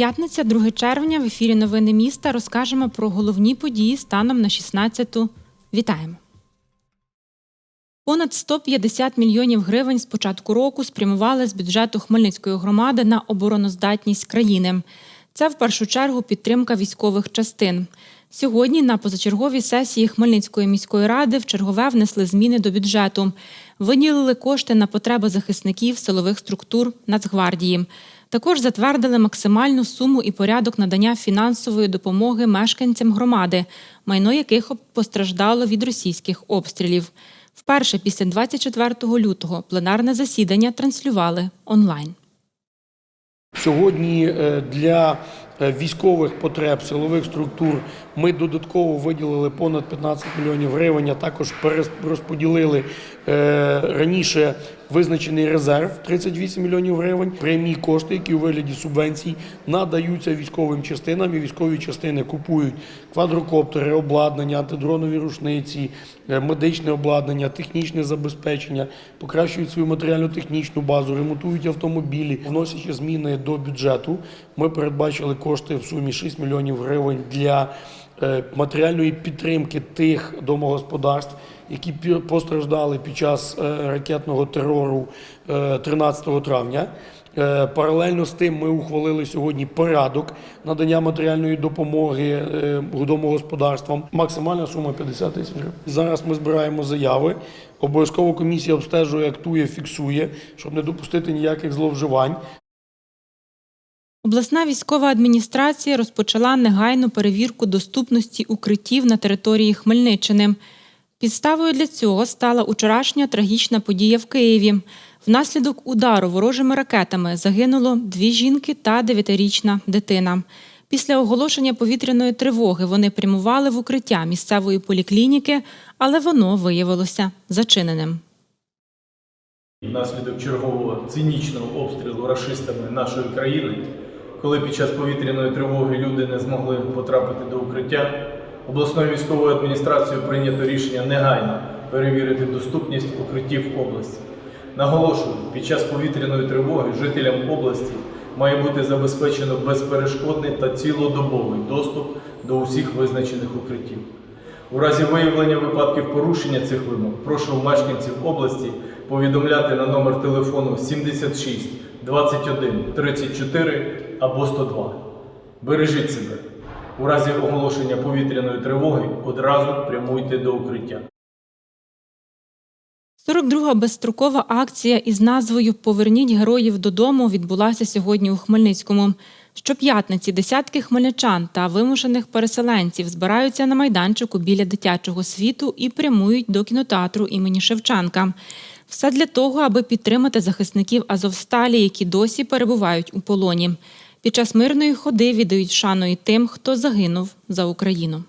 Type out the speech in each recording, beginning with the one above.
П'ятниця, 2 червня. В ефірі Новини міста розкажемо про головні події станом на 16-ту. Вітаємо. Понад 150 мільйонів гривень з початку року спрямували з бюджету Хмельницької громади на обороноздатність країни. Це в першу чергу підтримка військових частин. Сьогодні на позачерговій сесії Хмельницької міської ради в чергове внесли зміни до бюджету. Виділили кошти на потреби захисників силових структур Нацгвардії. Також затвердили максимальну суму і порядок надання фінансової допомоги мешканцям громади, майно яких постраждало від російських обстрілів. Вперше після 24 лютого пленарне засідання транслювали онлайн. Сьогодні е, для е, військових потреб силових структур ми додатково виділили понад 15 мільйонів гривень, а також перерозподілили е, раніше визначений резерв 38 мільйонів гривень. Прямі кошти, які у вигляді субвенцій надаються військовим частинам, і військові частини купують квадрокоптери, обладнання, антидронові рушниці, е, медичне обладнання, технічне забезпечення, покращують свою матеріально-технічну базу, ремонтують автомобілі, вносячи зміни до бюджету. Ми передбачили кошти в сумі 6 мільйонів гривень для матеріальної підтримки тих домогосподарств, які постраждали під час е, ракетного терору е, 13 травня. Е, Паралельно з тим ми ухвалили сьогодні порядок надання матеріальної допомоги е, домогосподарствам. Максимальна сума 50 тисяч гривень. Зараз ми збираємо заяви. Обов'язково комісія обстежує, актує, фіксує, щоб не допустити ніяких зловживань. Обласна військова адміністрація розпочала негайну перевірку доступності укриттів на території Хмельниччини. Підставою для цього стала учорашня трагічна подія в Києві. Внаслідок удару ворожими ракетами загинуло дві жінки та дев'ятирічна дитина. Після оголошення повітряної тривоги вони прямували в укриття місцевої поліклініки, але воно виявилося зачиненим. Внаслідок чергового цинічного обстрілу рашистами нашої країни, коли під час повітряної тривоги люди не змогли потрапити до укриття, обласною військовою адміністрацією прийнято рішення негайно перевірити доступність укриттів області. Наголошую, під час повітряної тривоги жителям області має бути забезпечено безперешкодний та цілодобовий доступ до усіх визначених укриттів. У разі виявлення випадків порушення цих вимог прошу мешканців області повідомляти на номер телефону 76 21 34 або 102. Бережіть себе. У разі оголошення повітряної тривоги одразу прямуйте до укриття. 42-га безстрокова акція із назвою Поверніть героїв додому відбулася сьогодні у Хмельницькому. Щоп'ятниці десятки хмельничан та вимушених переселенців збираються на майданчику біля дитячого світу і прямують до кінотеатру імені Шевченка. Все для того, аби підтримати захисників Азовсталі, які досі перебувають у полоні. Під час мирної ходи віддають шану і тим, хто загинув за Україну.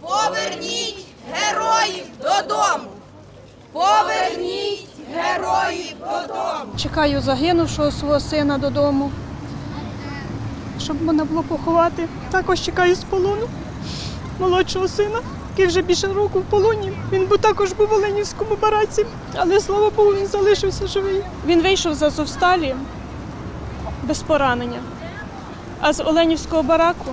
Поверніть героїв додому! Поверніть героїв додому! Чекаю загинувшого свого сина додому, щоб мене було поховати. Також чекаю з полону молодшого сина, який вже більше року в полоні. Він був також був в Оленівському бараці, але слава Богу, він залишився живий. Він вийшов з Азовсталі без поранення. А з Оленівського бараку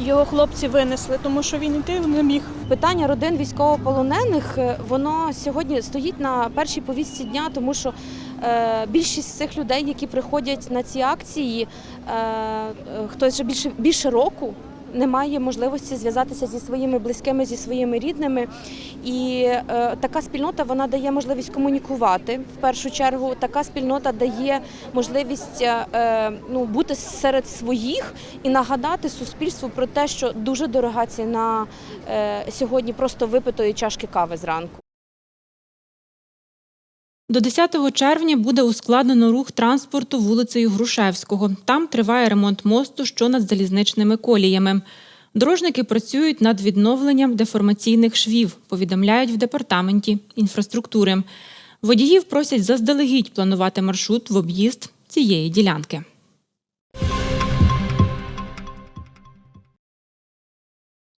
його хлопці винесли, тому що він йти не міг. Питання родин військовополонених е, воно сьогодні стоїть на першій повістці дня, тому що е, більшість цих людей, які приходять на ці акції, е, хтось вже більше більше року. Не має можливості зв'язатися зі своїми близькими, зі своїми рідними, і е, така спільнота вона дає можливість комунікувати. В першу чергу така спільнота дає можливість е, ну, бути серед своїх і нагадати суспільству про те, що дуже дорога ціна е, сьогодні просто випитої чашки кави зранку. До 10 червня буде ускладнено рух транспорту вулицею Грушевського. Там триває ремонт мосту, що над залізничними коліями. Дорожники працюють над відновленням деформаційних швів, повідомляють в департаменті інфраструктури. Водіїв просять заздалегідь планувати маршрут в об'їзд цієї ділянки.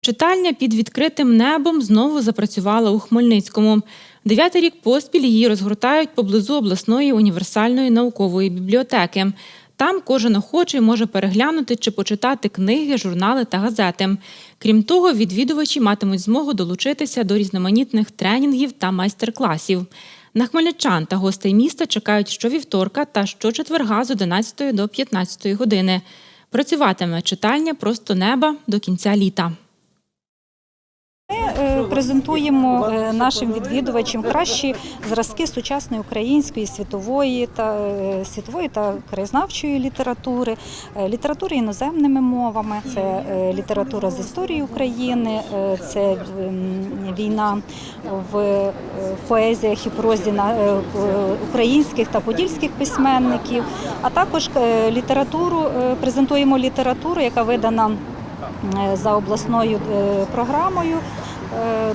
Читальня під відкритим небом знову запрацювала у Хмельницькому. Дев'ятий рік поспіль її розгортають поблизу обласної універсальної наукової бібліотеки. Там кожен охочий може переглянути чи почитати книги, журнали та газети. Крім того, відвідувачі матимуть змогу долучитися до різноманітних тренінгів та майстер-класів. На хмельничан та гостей міста чекають щовівторка та щочетверга з 11 до 15 години. Працюватиме читальня просто неба до кінця літа. Презентуємо е, нашим відвідувачам кращі зразки сучасної української світової та е, світової та краєзнавчої літератури, е, літератури іноземними мовами. Це література з історії України, це війна в поезіях і прозі українських та подільських письменників. А також літературу презентуємо літературу, яка видана за обласною програмою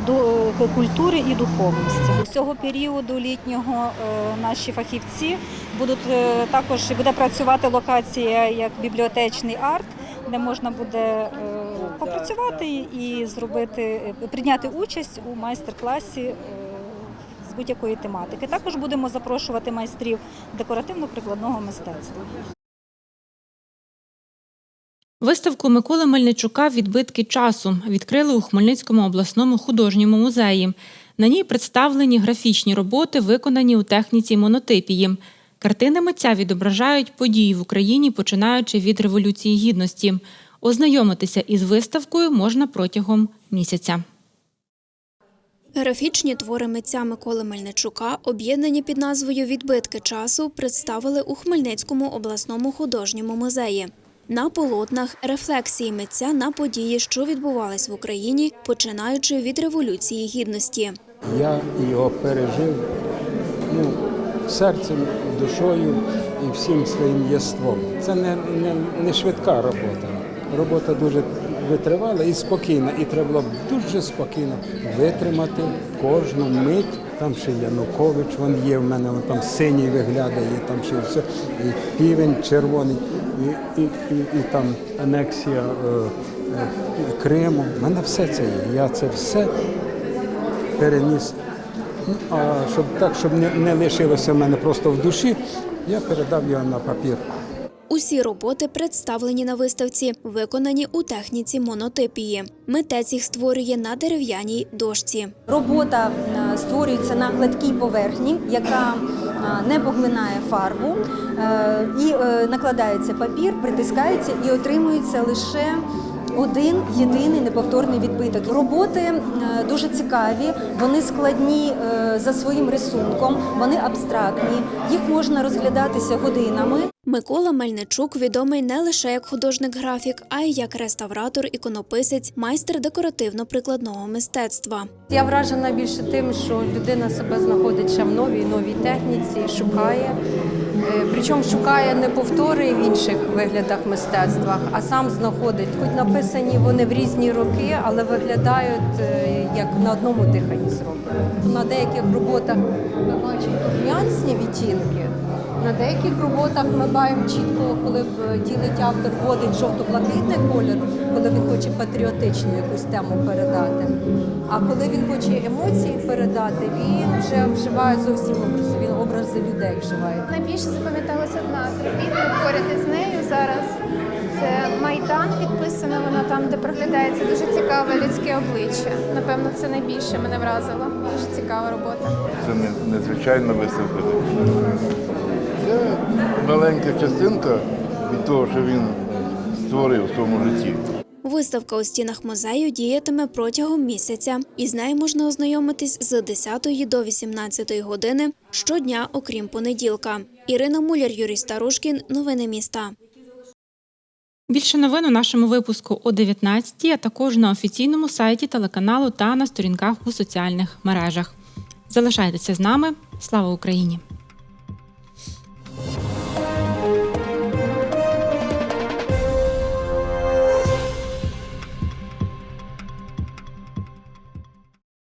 до е, культури і духовності. З цього періоду літнього е, наші фахівці будуть е, також буде працювати локація як бібліотечний арт, де можна буде попрацювати і зробити прийняти участь у майстер-класі. З будь-якої тематики. Також будемо запрошувати майстрів декоративно-прикладного мистецтва. Виставку Миколи Мельничука Відбитки часу відкрили у Хмельницькому обласному художньому музеї. На ній представлені графічні роботи, виконані у техніці монотипії. Картини митця відображають події в Україні, починаючи від Революції Гідності. Ознайомитися із виставкою можна протягом місяця. Графічні твори митця Миколи Мельничука, об'єднані під назвою Відбитки часу, представили у Хмельницькому обласному художньому музеї. На полотнах рефлексії митця на події, що відбувались в Україні, починаючи від Революції Гідності. Я його пережив ну, серцем, душою і всім своїм єством. Це не, не, не швидка робота. Робота дуже витривала і спокійна. І треба було дуже спокійно витримати кожну мить. Там ще Янукович, він є в мене, він там синій виглядає, там ще все, і півень червоний, і, і, і, і там анексія е, е, Криму. У мене все це є. Я це все переніс. Ну, а щоб так, щоб не, не лишилося в мене просто в душі, я передав його на папір. Усі роботи представлені на виставці, виконані у техніці монотипії. Митець їх створює на дерев'яній дошці. Робота е, створюється на гладкій поверхні, яка е, не поглинає фарбу, е, і накладається папір, притискається і отримується лише один єдиний неповторний відбиток. Роботи е, дуже цікаві, вони складні е, за своїм рисунком, вони абстрактні, їх можна розглядатися годинами. Микола Мельничук відомий не лише як художник-графік, а й як реставратор, іконописець, майстер декоративно-прикладного мистецтва. Я вражена більше тим, що людина себе знаходить ще в новій новій техніці, шукає. Е, Причому шукає не повтори в інших виглядах мистецтва, а сам знаходить. Хоч написані вони в різні роки, але виглядають е, як на одному диханні зроблені. На деяких роботах ми бачимо нюансні відтінки. На деяких роботах ми бачимо чітко, коли ділить автор вводить жовто-блакитний колір, коли він хоче патріотичну якусь тему передати. А коли він хоче емоції передати, він вже вживає зовсім образи, людей вживає. Найбільше запам'яталася одна з поряд із нею зараз. Це Майдан підписана, вона там, де проглядається дуже цікаве людське обличчя. Напевно, це найбільше мене вразило. Дуже цікава робота. Це не- незвичайна виставка. Це маленька частинка від того, що він створив в своєму житті. Виставка у стінах музею діятиме протягом місяця. Із нею можна ознайомитись з 10 до 18 години щодня, окрім понеділка. Ірина Муляр, Юрій Старушкін. Новини міста. Більше новин у нашому випуску о 19 а також на офіційному сайті телеканалу та на сторінках у соціальних мережах. Залишайтеся з нами. Слава Україні!